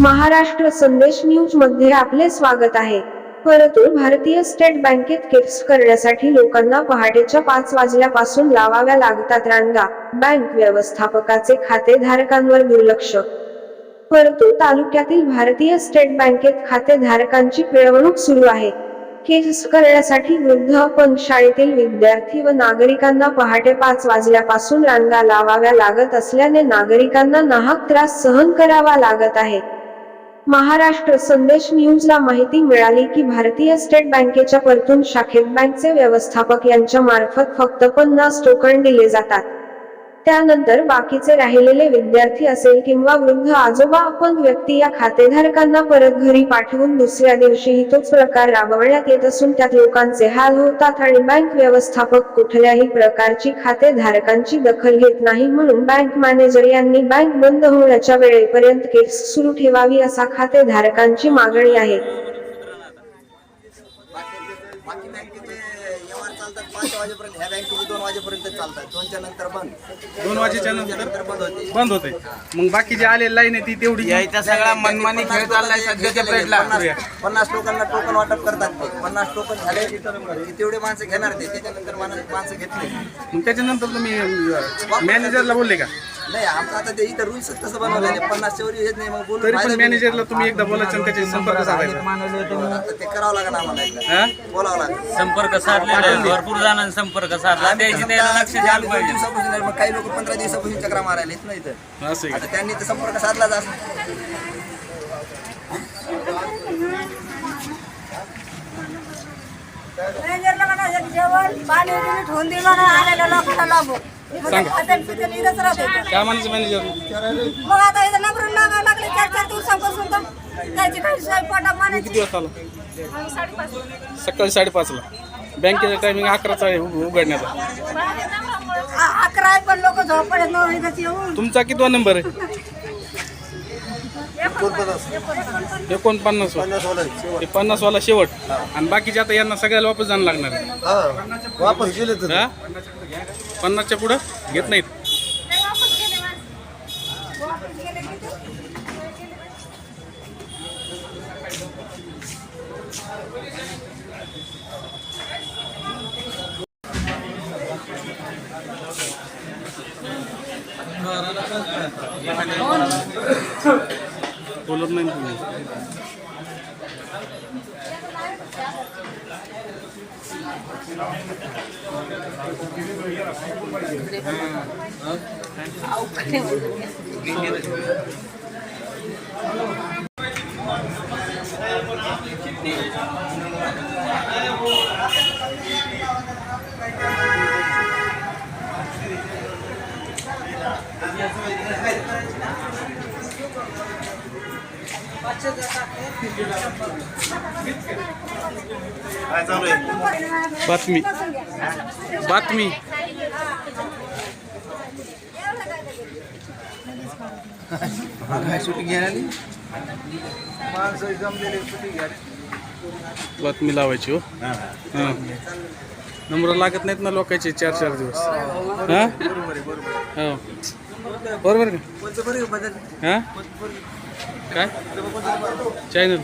महाराष्ट्र संदेश न्यूजमध्ये आपले स्वागत आहे. परंतु भारतीय स्टेट बँकेत किप्स करण्यासाठी लोकांना पहाटेच्या पाच वाजल्यापासून लावाव्या लागतात रांगा. बँक व्यवस्थापकाचे खातेधारकांवर दुर्लक्ष. परतूर तालुक्यातील भारतीय स्टेट बँकेत खातेधारकांची पिळवणूक सुरू आहे. केस करण्यासाठी वृद्ध पण शाळेतील विद्यार्थी व नागरिकांना पहाटे पाच वाजल्यापासून रांगा लावाव्या लागत असल्याने नागरिकांना नाहक त्रास सहन करावा लागत आहे. महाराष्ट्र संदेश न्यूजला माहिती मिळाली की भारतीय स्टेट बँकेच्या परतून शाखेत बँकचे व्यवस्थापक यांच्या मार्फत फक्त पन्नास टोकन दिले जातात. त्यानंतर बाकीचे राहिलेले विद्यार्थी असेल किंवा वृद्ध आजोबा अपंग व्यक्ती या खातेधारकांना परत घरी पाठवून दुसऱ्या दिवशीही तोच प्रकार राबवण्यात येत असून त्यात लोकांचे हाल होतात आणि बँक व्यवस्थापक कुठल्याही प्रकारची खातेधारकांची दखल घेत नाही म्हणून बँक मॅनेजर यांनी बँक बंद होण्याच्या वेळेपर्यंत केस सुरू ठेवावी असा खातेधारकांची मागणी आहे. वाजेपर्यंत ह्या बँकेचे दोन वाजेपर्यंत चालतात. दोनच्या नंतर बंद. दोन वाजेच्या नंतर बंद होते. बंद होते. मग बाकी जे आले लाईन आहे ती तेवढी यायचा सगळा मनमानी खेळ चाललाय सध्याच्या पिरियडला पन्नास लोकांना टोकन वाटप करतात ते. पन्नास टोकन झाले की तेवढे माणसं घेणार ते. त्याच्यानंतर माणसं माणसं घेतली. मग त्याच्यानंतर तुम्ही मॅनेजरला बोलले का? नाही आमचं आता ते इथं रूल्स तसं बनवलं आहे पन्नासच्या वर येत नाही मग बोलून तरी फायदा पण नाही. मॅनेजरला तुम्ही. एकदा बोलायचं आणि त्याचे संपर्क साधायचा. आता ते करावं लागेल आम्हाला एकदा. हा? बोलावं लागेल. संपर्क साधलेला आहे. भरपूर जणांनी संपर्क साधला. द्यायची त्याला लक्ष द्यायला पाहिजे. दिवसापासून आहे, मग काही लोक पंधरा दिवसापासून चक्रा मारायला येत नाही इथं असं आहे आता त्यांनी तर संपर्क साधलाच असं. मॅनेजरला म्हणा एक जेवण पाणी ठेवून दिलं ना आलेल्या लोकांना लागू सांगा. काय म्हणायचं मॅनेजर मग आता इथं नंबर लागले चार चार दिवसापासून तर त्याची काही किती वाजता आला सकाळी साडेपाचला. बँकेचा टायमिंग अकराचा आहे उघ- उघडण्याचा. आ- अकरा आहे पण लोक झोपडे नऊ इथंच येऊन. तुमचा कितवा नंबर आहे? एकोणपन्नास. ते पन्नास वाला शेवट. आणि बाकीचे आता यांना सगळ्याला वापस जाणं लागणार आहे. वापस गेले हा? पन्नासच्या पुढं घेत नाहीत. बोलत नाही ना तुम्ही बातमी. बातमी. बातमी लावायची हो. हां. नंबर लागत नाहीत ना लोकांचे चार चार दिवस. हां हो? बरोबर का? हां? काय? चॅनल